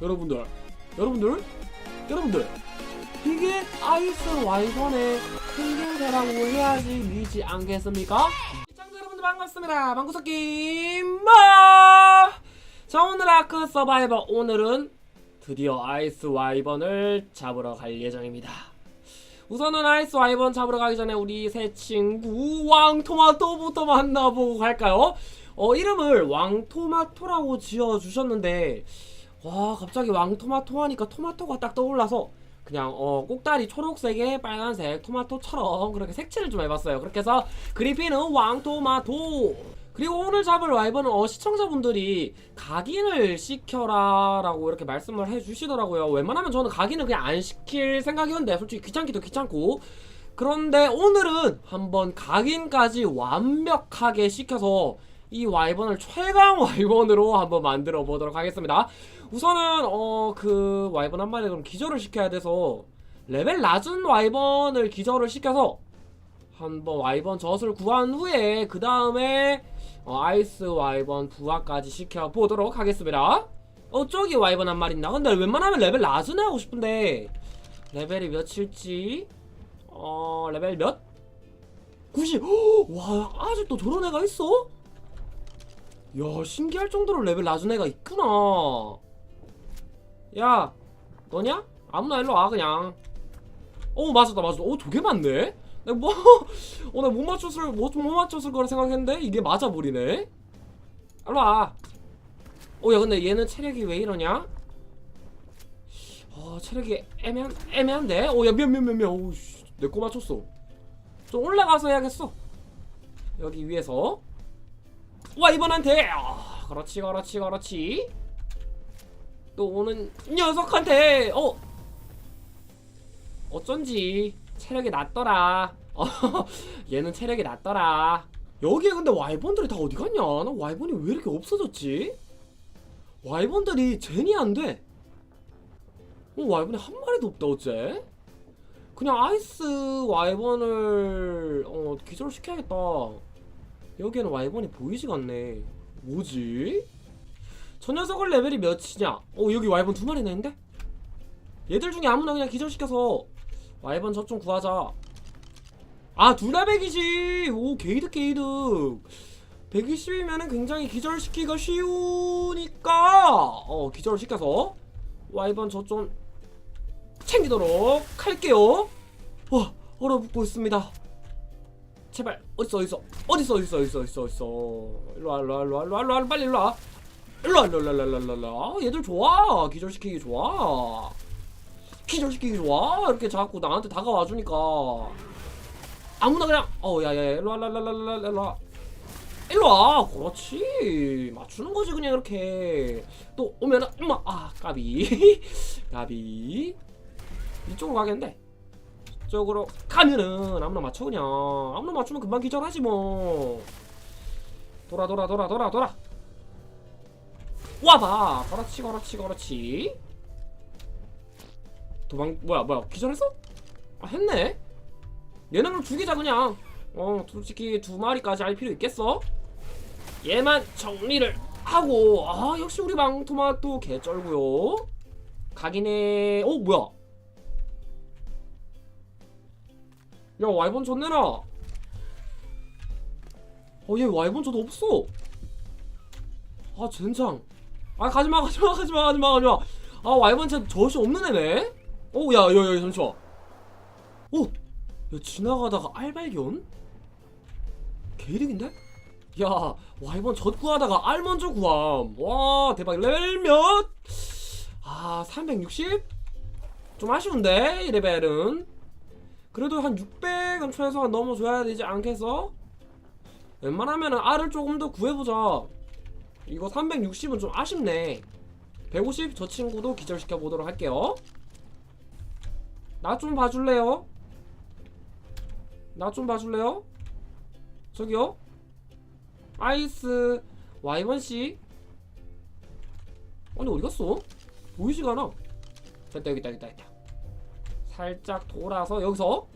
여러분들 여러분들 여러분들 이게 아이스 와이번의 생김새라고 해야지 미지 않겠습니까? 시청자 여러분들 반갑습니다 방구석기 마! 자 오늘 아크 서바이버 오늘은 드디어 아이스 와이번을 잡으러 갈 예정입니다 우선은 아이스 와이번 잡으러 가기 전에 우리 새 친구 왕토마토부터 만나보고 갈까요? 어 이름을 왕토마토라고 지어주셨는데 와 갑자기 왕토마토 하니까 토마토가 딱 떠올라서 그냥 어 꼭다리 초록색에 빨간색 토마토처럼 그렇게 색칠을 좀 해봤어요. 그렇게 해서 그리핀은 왕토마토. 그리고 오늘 잡을 와이번은 어 시청자분들이 각인을 시켜라 라고 이렇게 말씀을 해주시더라고요. 웬만하면 저는 각인을 그냥 안 시킬 생각이었는데 솔직히 귀찮기도 귀찮고. 그런데 오늘은 한번 각인까지 완벽하게 시켜서 이 와이번을 최강 와이번으로 한번 만들어 보도록 하겠습니다. 우선은 어 그 와이번 한 마리 그럼 기절을 시켜야 돼서 레벨 낮은 와이번을 기절을 시켜서 한번 와이번 젖을 구한 후에 그 다음에 어, 아이스 와이번 부화까지 시켜 보도록 하겠습니다. 어 저기 와이번 한 마리 있나? 근데 웬만하면 레벨 낮은 애 하고 싶은데 레벨이 몇일지 어 레벨 몇? 90. 와 아직도 저런 애가 있어? 야 신기할 정도로 레벨 낮은 애가 있구나 야 너냐? 아무나 일로 와 그냥. 어 맞았다 맞았다. 어 저게 맞네? 뭐 어, 내가 못 맞췄을 못, 못 맞췄을 거라 생각했는데 이게 맞아 버리네? 일로 와 어 야 근데 얘는 체력이 왜 이러냐? 어 체력이 애매한 애매한데? 어야 미안 미안 미안 미안. 오우씨 내거 맞췄어. 좀 올라가서 해야겠어. 여기 위에서. 와 이번한테 아, 그렇지 그렇지 그렇지 또 오는 녀석한테 어? 어쩐지 체력이 낮더라. 어, 얘는 체력이 낮더라. 여기에 근데 와이번들이 다 어디 갔냐? 나 와이번이 왜 이렇게 없어졌지? 와이번들이 젠이 안돼. 어, 와이번이 한 마리도 없다 어째? 그냥 아이스 와이번을 어 기절시켜야겠다. 여기에는 와이번이 보이지가 않네. 뭐지? 저 녀석은 레벨이 몇이냐? 어 여기 와이번 두 마리나 있는데? 얘들 중에 아무나 그냥 기절시켜서 와이번 저 좀 구하자. 아 둘다100이지. 오 게이득 게이득. 120이면은 굉장히 기절시키기가 쉬우니까. 어 기절을 시켜서 와이번 저 좀 챙기도록 할게요. 와 얼어붙고 있습니다. 제발 어딨어 어딨어 어딨어 어딨어 어딨어 어딨어 일로와 일로와 일로와 일로와 일로와 빨리 일로와 일로와 일로와 일로와 일로와 일로와. 얘들 좋아. 기절시키기 좋아. 기절시키기 좋아. 이렇게 자꾸 나한테 다가와 주니까. 아무나 그냥 어 야야야 일로 와 일로 와 일로 와 일로 와 일로와. 일로와. 그렇지. 맞추는 거지 그냥 이렇게. 또 오면은 엄마 아 까비. 까비. 이쪽으로 가겠는데? 쪽으로 가면은 아무나 맞춰 그냥. 아무나 맞추면 금방 기절하지 뭐. 돌아 돌아 돌아 돌아 돌아 와봐. 그렇지 그렇지 그렇지. 도망 뭐야 뭐야 기절했어? 아 했네. 그럼 죽이자 그냥. 어 솔직히 두 마리까지 할 필요 있겠어? 얘만 정리를 하고. 아 역시 우리 방토마토 개쩔고요. 각인해 어 뭐야? 야 와이번 줬네라. 어얘 와이번 줘도 없어. 아 젠장 아 가지마 가지마 가지마 가지마 가지마. 아 와이번 쟤 젖이 없는 애네? 어야야 야 잠시만. 어야 지나가다가 알발견? 개이득인데? 야 와이번 젖 구하다가 알 먼저 구함. 와 대박. 레벨 몇? 아 360? 좀 아쉬운데 이 레벨은. 그래도 한 600은 최소한 넘어줘야 되지 않겠어? 웬만하면 알을 조금 더 구해보자 이거 360은 좀 아쉽네 150 저 친구도 기절시켜 보도록 할게요 나 좀 봐줄래요? 나 좀 봐줄래요? 저기요? 아이스 와이번씨 아니 어디 갔어? 보이지가 않아 됐다 여기 있다 여기 있다 있다 살짝 돌아서 여기서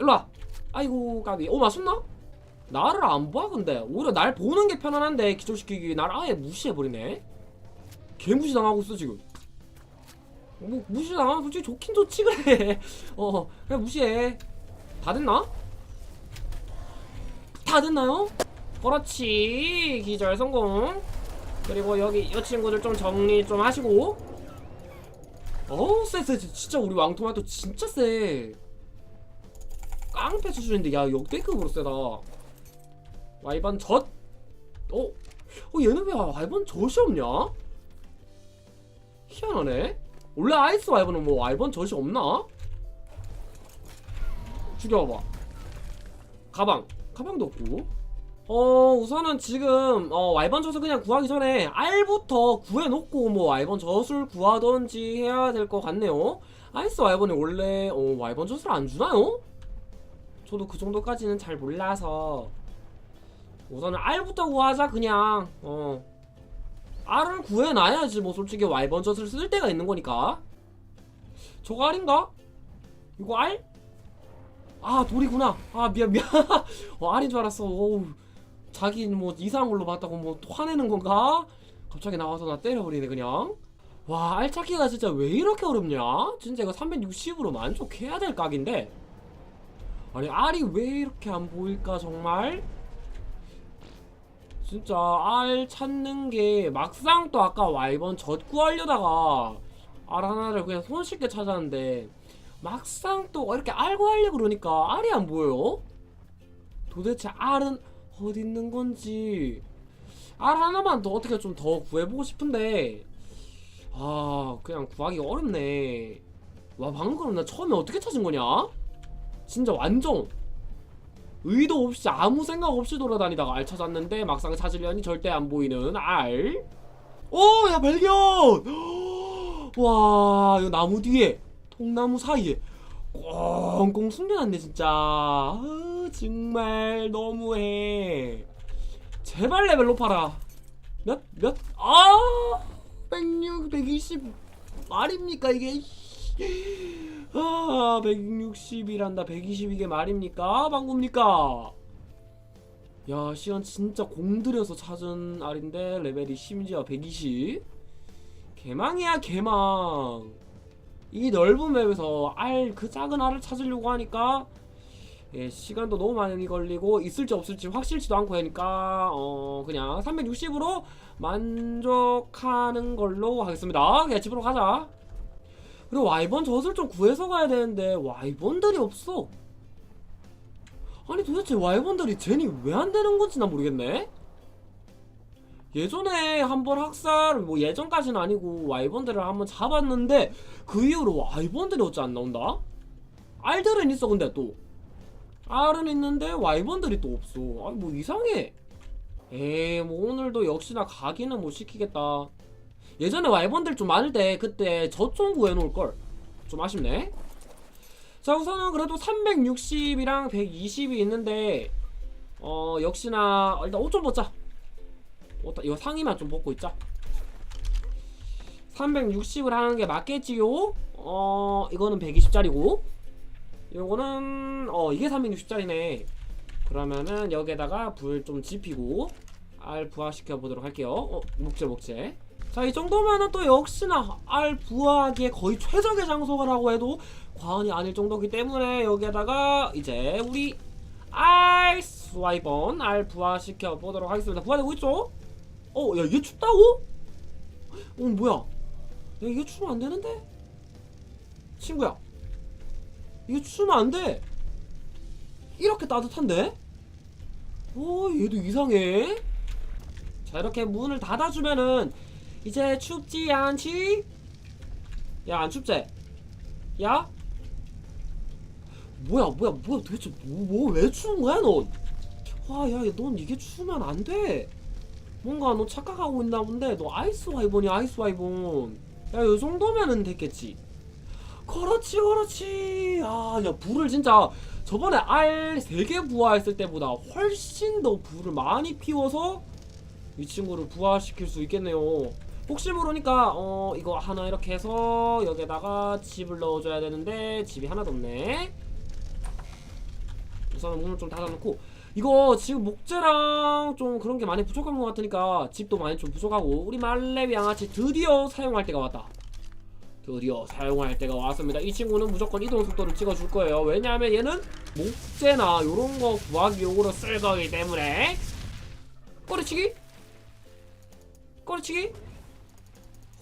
일로와 아이고 까비 오 맞췄나? 나를 안 봐 근데. 오히려 날 보는 게 편안한데 기절시키기 날 아예 무시해버리네. 개무시 당하고 있어 지금. 뭐 무시나 솔직히 좋긴 좋지 그래. 어 그냥 무시해. 다 됐나? 다 됐나요? 그렇지. 기절 성공. 그리고 여기 이 친구들 좀 정리 좀 하시고. 어우 쎄쎄 진짜 우리 왕토마토 진짜 쎄. 깡패 수준인데 야 역대급으로 세다 와이번 젖? 어? 어 얘는 왜 와이번 젖이 없냐? 희한하네 원래 아이스 와이번은 뭐 와이번 젖이 없나? 죽여봐 가방 가방도 없고 어 우선은 지금 어 와이번 젖을 그냥 구하기 전에 알부터 구해놓고 뭐 와이번 젖을 구하던지 해야 될 것 같네요 아이스 와이번이 원래 어 와이번 젖을 안 주나요? 저도 그 정도까지는 잘 몰라서 우선은 알부터 구하자 그냥 어 알을 구해놔야지 뭐 솔직히 와이번 젖을 쓸 때가 있는 거니까 저거 알인가? 이거 알? 아 돌이구나 아 미안 미안 어, 알인 줄 알았어 어우 자기 뭐 이상한 걸로 봤다고 뭐 화내는 건가? 갑자기 나와서 나 때려버리네 그냥 와 알찾기가 진짜 왜 이렇게 어렵냐? 진짜 이거 360으로 만족해야 될 각인데 아니 알이 왜 이렇게 안 보일까 정말? 진짜 알 찾는 게 막상 또 아까 와이번 젖 구 하려다가 알 하나를 그냥 손쉽게 찾았는데 막상 또 이렇게 알 구하려고 그러니까 알이 안 보여요? 도대체 알은 어디 있는 건지 알 하나만 더 어떻게 좀 더 구해보고 싶은데 아 그냥 구하기 어렵네 와 방금 나 처음에 어떻게 찾은 거냐? 진짜 완전 의도 없이 아무 생각 없이 돌아다니다가 알 찾았는데 막상 찾으려니 절대 안 보이는 알. 오, 야 발견! 와, 이거 나무 뒤에, 통나무 사이에 꽁꽁 숨겨놨네 진짜. 아, 정말 너무해. 제발 레벨 높아라. 몇, 몇? 아, 106, 120 말입니까 이게? 아, 160이란다. 120 이게 말입니까? 방구입니까? 야, 시간 진짜 공들여서 찾은 알인데 레벨이 심지어 120. 개망이야, 개망. 이 넓은 맵에서 알 그 작은 알을 찾으려고 하니까 예, 시간도 너무 많이 걸리고 있을지 없을지 확실치도 않고 하니까 어 그냥 360으로 만족하는 걸로 하겠습니다. 그냥 집으로 가자. 그리고 와이번 젖을 좀 구해서 가야 되는데 와이번들이 없어. 아니 도대체 와이번들이 젠이 왜 안 되는 건지 난 모르겠네. 예전에 한번 학살 뭐 예전까지는 아니고 와이번들을 한번 잡았는데 그 이후로 와이번들이 어찌 안 나온다? 알들은 있어 근데 또 알은 있는데 와이번들이 또 없어. 아니 뭐 이상해. 에이 뭐 오늘도 역시나 가기는 못 시키겠다. 예전에 와이번들 좀 많을 때 그때 저좀 구해놓을 걸. 좀 아쉽네. 자 우선은 그래도 360이랑 120이 있는데 어 역시나 일단 옷 좀 벗자. 옷, 이거 상의만 좀 벗고 있자. 360을 하는 게 맞겠지요? 어 이거는 120짜리고 요거는 어 이게 360짜리네. 그러면은 여기에다가 불 좀 지피고 알 부화시켜 보도록 할게요. 어 목재 목재. 자, 이 정도면은 또 역시나 알 부화하기에 거의 최적의 장소라고 해도 과언이 아닐 정도기 때문에 여기에다가 이제 우리 아이스 와이번 알 부화시켜 보도록 하겠습니다. 부화되고 있죠? 어, 야, 얘 춥다고? 어, 뭐야? 야, 이게 추면 안 되는데? 친구야, 이게 추면 안 돼. 이렇게 따뜻한데? 어, 얘도 이상해. 자, 이렇게 문을 닫아주면은 이제 춥지 않지? 야 안 춥지? 야? 뭐야 뭐야 뭐야 도대체 뭐왜 추운 거야 넌? 와야넌 이게 추우면 안 돼. 뭔가 너 착각하고 있나 본데 너 아이스 와이번이 아이스 와이번. 야이 정도면은 됐겠지. 그렇지 그렇지. 아야 불을 진짜 저번에 알 3개 부화했을 때보다 훨씬 더 불을 많이 피워서 이 친구를 부화시킬 수 있겠네요. 혹시 모르니까 어 이거 하나 이렇게 해서 여기다가 집을 넣어줘야 되는데 집이 하나도 없네. 우선 문을 좀 닫아놓고 이거 지금 목재랑 좀 그런 게 많이 부족한 것 같으니까 집도 많이 좀 부족하고 우리 말레비 양아치 드디어 사용할 때가 왔다. 드디어 사용할 때가 왔습니다. 이 친구는 무조건 이동 속도를 찍어줄 거예요. 왜냐하면 얘는 목재나 이런 거 구하기 용으로 쓸 거기 때문에 꼬리치기, 꼬리치기,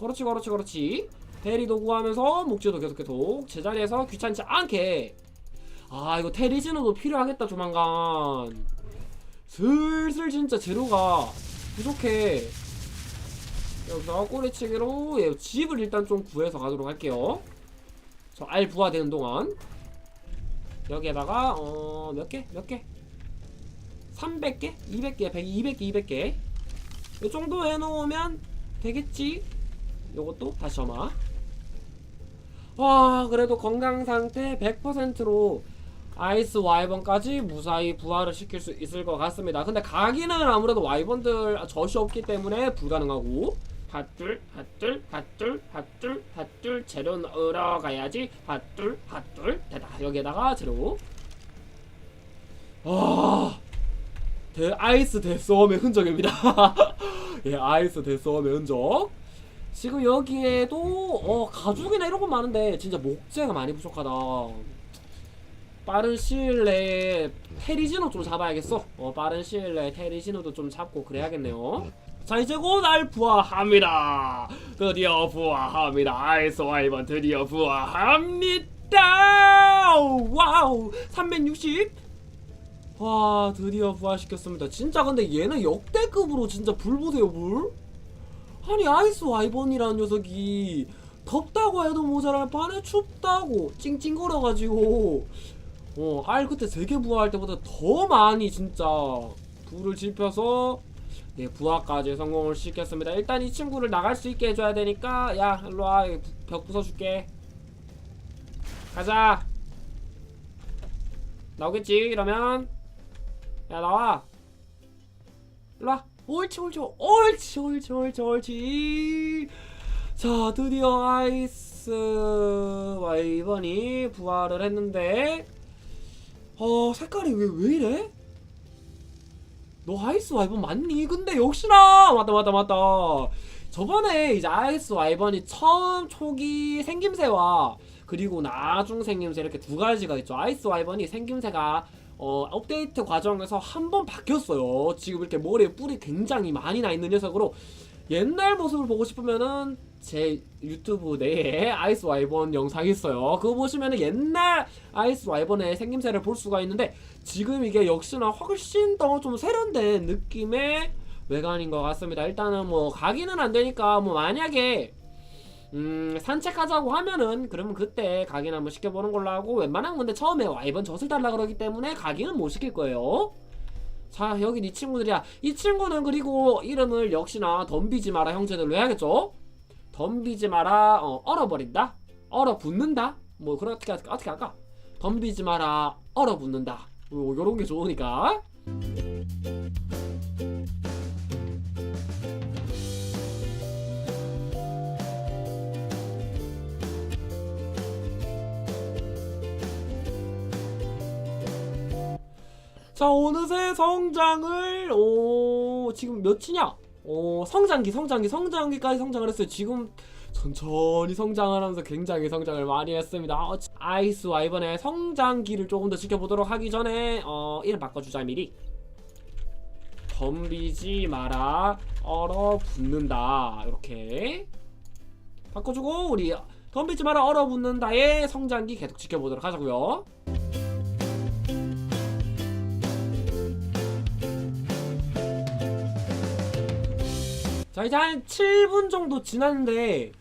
그렇지, 그렇지, 그렇지. 대리도 구하면서 목재도 계속 계속 제자리에서 귀찮지 않게. 아 이거 테리지노도 필요하겠다 조만간. 슬슬 진짜 재료가 부족해. 여기서 꼬리치기로 예, 집을 일단 좀 구해서 가도록 할게요. 저 알 부화되는 동안 여기에다가 어 몇 개? 몇 개? 300개? 200개? 100, 200개? 200개? 이 정도 해놓으면 되겠지? 요것도 다시 점화. 와 그래도 건강 상태 100%로 아이스 와이번까지 무사히 부활을 시킬 수 있을 것 같습니다. 근데 가기는 아무래도 와이번들 젖이 없기 때문에 불가능하고. 핫둘 핫둘 핫둘 핫둘 핫둘 재료 넣으러 가야지. 핫둘 핫둘 됐다. 여기에다가 재료. 아 대, 아이스 데스웜의 흔적입니다. 예 아이스 데스웜의 흔적 지금 여기에도 어 가죽이나 이런 건 많은데 진짜 목재가 많이 부족하다 빠른 시일 내에 테리지노 좀 잡아야겠어. 어, 빠른 시일 내에 테리지노도 좀 잡고 그래야겠네요. 자 이제 곧날 부화합니다. 드디어 부화합니다. 아이스 와이번 드디어 부화합니다. 와우 360. 와 드디어 부활시켰습니다. 진짜 근데 얘는 역대급으로 진짜 불 보세요 불. 아니 아이스 와이번이라는 녀석이 덥다고 해도 모자랄 판에 춥다고 찡찡거려가지고 어, 알 그때 세개 부화할 때보다 더 많이 진짜 불을 지펴서 네, 부화까지 성공을 시켰습니다. 일단 이 친구를 나갈 수 있게 해줘야 되니까 야 일로와 벽 부숴줄게. 가자. 나오겠지 이러면 야 나와. 일로와. 옳지 옳지 옳지 옳지 옳지 옳지. 자 드디어 아이스 와이번이 부활을 했는데 어 색깔이 왜 왜 이래? 너 아이스 와이번 맞니? 근데 역시나 맞다 맞다 맞다 저번에 이제 아이스 와이번이 처음 초기 생김새와 그리고 나중 생김새 이렇게 두 가지가 있죠 아이스 와이번이 생김새가 어 업데이트 과정에서 한 번 바뀌었어요 지금 이렇게 머리에 뿔이 굉장히 많이 나 있는 녀석으로 옛날 모습을 보고 싶으면은 제 유튜브 내에 아이스 와이번 영상 있어요. 그거 보시면은 옛날 아이스 와이번의 생김새를 볼 수가 있는데 지금 이게 역시나 훨씬 더 좀 세련된 느낌의 외관인 것 같습니다. 일단은 뭐 가기는 안 되니까 뭐 만약에 음 산책하자고 하면은 그러면 그때 가기는 한번 시켜보는 걸로 하고 웬만하면 근데 처음에 와이번 젖을 달라 그러기 때문에 가기는 못 시킬 거예요. 자 여기 이 친구들이야. 이 친구는 그리고 이름을 역시나 덤비지 마라 형제들로 해야겠죠? 덤비지 마라 어, 얼어버린다. 얼어붙는다. 뭐 그렇게 어떻게 할까? 덤비지 마라 얼어붙는다. 뭐 요런 게 좋으니까 자 어느새 성장을 오 지금 몇이냐? 어 성장기 성장기 성장기까지 성장을 했어요. 지금 천천히 성장을 하면서 굉장히 성장을 많이 했습니다. 어, 아이스 와 이번의 성장기를 조금 더 지켜보도록 하기 전에 어 이름 바꿔주자 미리. 덤비지 마라. 얼어붙는다. 이렇게. 바꿔주고 우리 덤비지 마라 얼어붙는다의 성장기 계속 지켜보도록 하자고요 자 이제 한 7분 정도 지났는데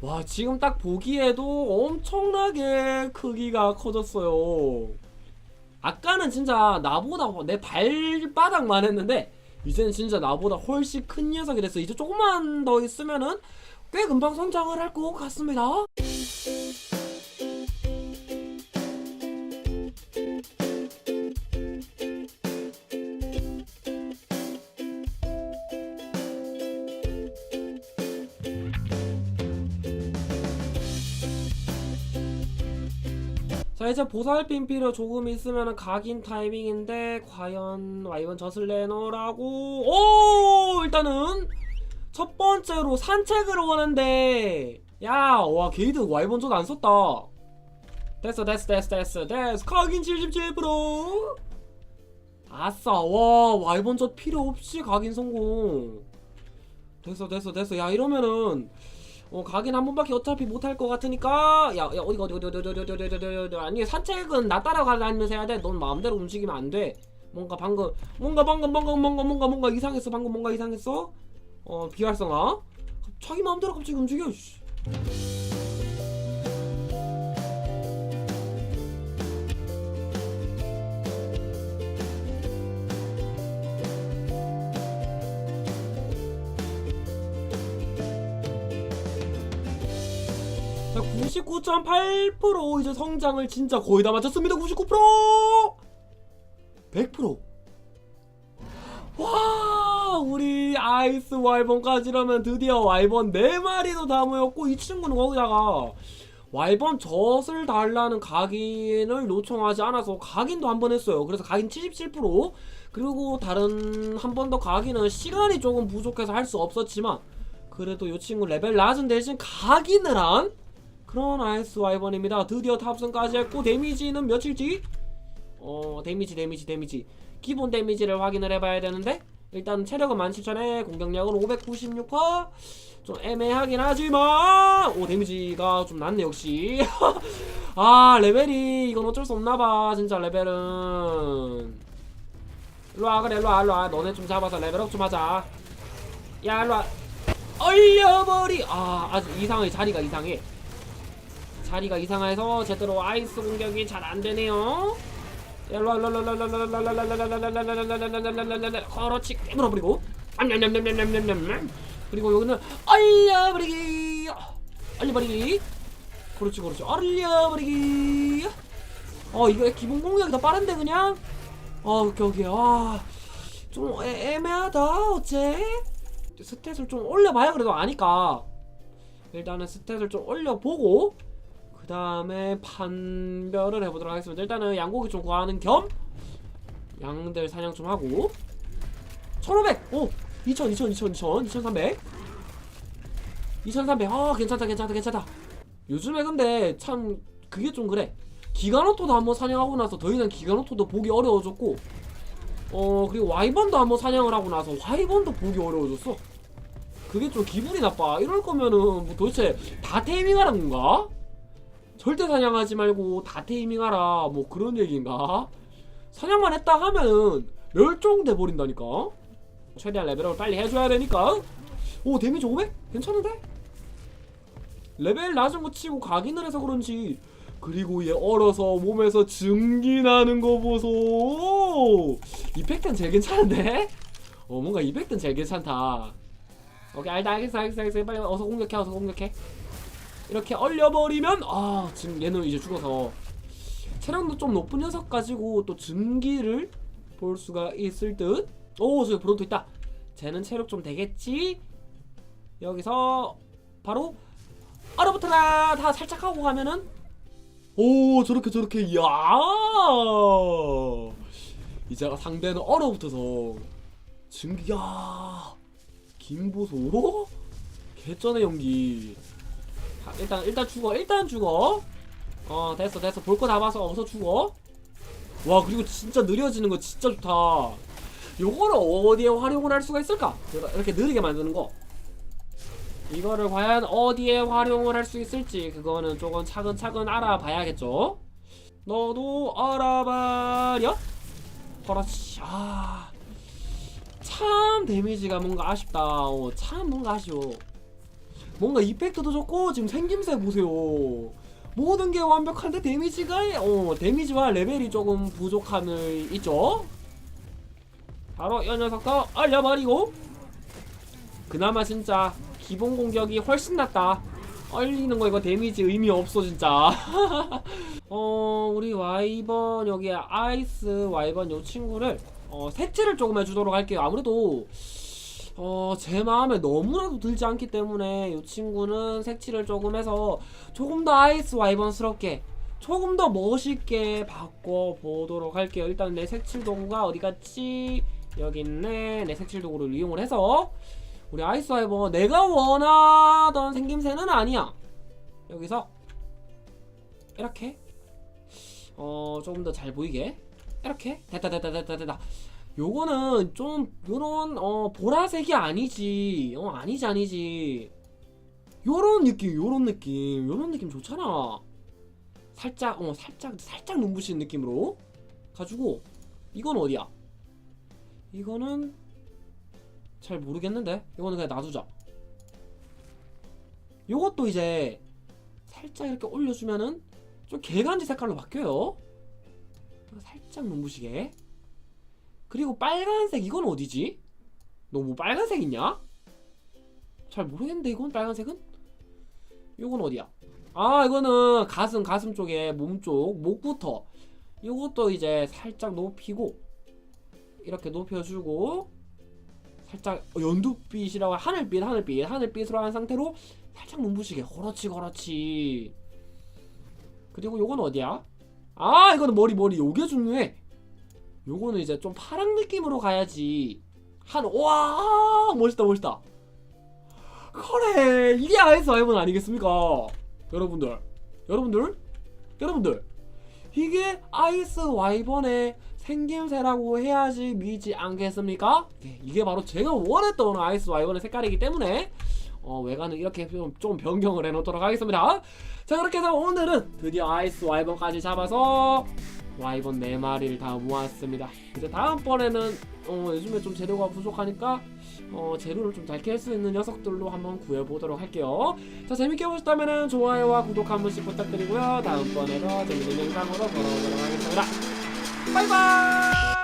와 지금 딱 보기에도 엄청나게 크기가 커졌어요. 아까는 진짜 나보다 내 발바닥만 했는데 이제는 진짜 나보다 훨씬 큰 녀석이 됐어 이제 조금만 더 있으면은 꽤 금방 성장을 할 것 같습니다 이제 보살핌 필요 조금 있으면 각인 타이밍인데 과연 와이번 젖을 내놓으라고 오 일단은 첫 번째로 산책을 오는데 야, 와 게이드 와이번조도 안 썼다. 됐어, 됐어, 됐어, 됐어, 됐어. 각인 77%. 아싸, 와 와이번조 필요 없이 각인 성공. 됐어, 됐어, 됐어. 야 이러면은 어 각인 한 번밖에 어차피 못할 것 같으니까 야, 야 어디가 어디 어디 어디 어디 어디 어디 어디 어디 아니 산책은 나 따라가다니면서 해야 돼. 넌 마음대로 움직이면 안 돼. 뭔가 방금 뭔가 방금 방금 뭔가 뭔가 뭔가 이상했어. 방금 뭔가 이상했어. 어 비활성화. 자기 마음대로 갑자기 움직여. 씨. 99.8% 이제 성장을 진짜 거의 다 마쳤습니다. 99%! 100%! 와, 우리 아이스 와이번까지라면 드디어 와이번 4마리도 다 모였고, 이 친구는 거기다가 와이번 젖을 달라는 각인을 요청하지 않아서 각인도 한 번 했어요. 그래서 각인 77%. 그리고 다른 한 번 더 각인은 시간이 조금 부족해서 할 수 없었지만, 그래도 이 친구 레벨 낮은 대신 각인을 한 그런 아이스 와이번입니다. 드디어 탑승까지 했고 데미지는 몇일지? 어 데미지 데미지 데미지. 기본 데미지를 확인을 해봐야 되는데 일단 체력은 17,000에 공격력은 596화 좀 애매하긴 하지만 오 데미지가 좀 낮네 역시. 아 레벨이 이건 어쩔 수 없나봐 진짜 레벨은. 일로와 그래 일로와 일로와. 너네 좀 잡아서 레벨업 좀 하자. 야 일로와. 얼려버리. 아 아주 이상해 자리가 이상해 자리가 이상해서 제대로 아이스 공격이 잘 안 되네요. 그렇지 깨물어버리고 그리고 여기는 얼려버리기 얼려버리기 그렇지 그렇지 얼려버리기 어 이거 기본 공격이 더 빠른데 그냥 어 오케이 오케이 아좀 애매하다 어째 스탯을 좀 올려봐야 그래도 아니까 일단은 스탯을 좀 올려보고 그 다음에 판별을 해보도록 하겠습니다. 일단은 양고기 좀 구하는 겸 양들 사냥 좀 하고 1500! 오! 2000, 2000, 2000, 2000, 2300 2300, 아 괜찮다 괜찮다 괜찮다 요즘에 근데 참 그게 좀 그래 기가노토도 한번 사냥하고 나서 더 이상 기가노토도 보기 어려워졌고 어 그리고 와이번도 한번 사냥을 하고 나서 와이번도 보기 어려워졌어 그게 좀 기분이 나빠 이럴 거면은 뭐 도대체 다 테이밍하라는 건가? 절대 사냥하지 말고 다 테이밍하라 뭐 그런 얘기인가? 사냥만 했다 하면은 멸종돼 버린다니까. 최대한 레벨업을 빨리 해줘야 되니까. 오 데미지 500? 괜찮은데? 레벨 낮은 거 치고 각인을 해서 그런지 그리고 얘 얼어서 몸에서 증기 나는 거 보소 이펙트는 제일 괜찮은데? 어 뭔가 이펙트는 제일 괜찮다 오케이 알다 알겠어 알겠어 알겠어 빨리 어서 공격해 어서 공격해 이렇게 얼려버리면 아 지금 얘는 이제 죽어서 체력도 좀 높은 녀석 가지고 또 증기를 볼 수가 있을 듯. 오 저기 브론토 있다. 쟤는 체력 좀 되겠지. 여기서 바로 얼어붙어라 다 살짝 하고 가면은 오 저렇게 저렇게 야 이제 상대는 얼어붙어서 증기 야 김보소 개쩌네 연기 자, 일단 일단 죽어 일단 죽어. 어 됐어 됐어. 볼거다 봐서 어서 죽어. 와 그리고 진짜 느려지는 거 진짜 좋다. 요거를 어디에 활용을 할 수가 있을까? 이렇게 느리게 만드는 거. 이거를 과연 어디에 활용을 할 수 있을지 그거는 조금 차근차근 알아봐야겠죠? 너도 알아봐려? 그렇지. 아, 참 데미지가 뭔가 아쉽다. 어, 참 뭔가 아쉬워 뭔가 이펙트도 좋고 지금 생김새 보세요. 모든 게 완벽한데 데미지가 어 데미지와 레벨이 조금 부족함을 있죠. 바로 이 녀석도 얼려버리고 그나마 진짜 기본 공격이 훨씬 낫다. 얼리는 거 이거 데미지 의미 없어 진짜. 어 우리 와이번 여기 아이스 와이번 요 친구를 어 색칠을 조금 해주도록 할게요. 아무래도 어, 제 마음에 너무나도 들지 않기 때문에 이 친구는 색칠을 조금 해서 조금 더 아이스 와이번스럽게 조금 더 멋있게 바꿔보도록 할게요. 일단 내 색칠 도구가 어디 갔지? 여기 있네. 내 색칠 도구를 이용을 해서 우리 아이스 와이번 내가 원하던 생김새는 아니야. 여기서 이렇게 어 조금 더 잘 보이게 이렇게 됐다 됐다 됐다 됐다 요거는 좀 요런 어 보라색이 아니지. 어 아니지 아니지. 요런 느낌 요런 느낌. 요런 느낌 좋잖아. 살짝 어 살짝 살짝 눈부신 느낌으로 가지고 이건 어디야? 이거는 잘 모르겠는데? 이거는 그냥 놔두자. 요것도 이제 살짝 이렇게 올려주면은 좀 개간지 색깔로 바뀌어요. 살짝 눈부시게 그리고 빨간색 이건 어디지? 너 뭐 빨간색 있냐? 잘 모르겠는데 이건 빨간색은? 이건 어디야? 아 이거는 가슴 가슴 쪽에 몸 쪽 목부터 이것도 이제 살짝 높이고 이렇게 높여주고 살짝 연두빛이라고 하늘빛 하늘빛 하늘빛으로 한 상태로 살짝 눈부시게 그렇지 그렇지 그리고 요건 어디야? 아 이거는 머리 머리 요게 중요해 요거는 이제 좀 파란 느낌으로 가야지 한와 멋있다 멋있다 그래 이게 아이스 와이번 아니겠습니까 여러분들 여러분들 여러분들 이게 아이스 와이번의 생김새라고 해야지 미지 않겠습니까? 네, 이게 바로 제가 원했던 아이스 와이번의 색깔이기 때문에 어, 외관은 이렇게 좀, 좀 변경을 해놓도록 하겠습니다. 자 그렇게 해서 오늘은 드디어 아이스 와이번까지 잡아서 와이번 4마리를 다 모았습니다. 이제 다음번에는 어, 요즘에 좀 재료가 부족하니까 어, 재료를 좀 잘 캘 수 있는 녀석들로 한번 구해보도록 할게요. 자 재밌게 보셨다면 좋아요와 구독 한 번씩 부탁드리고요. 다음번에도 재밌는 영상으로 돌아오도록 하겠습니다. 바이바이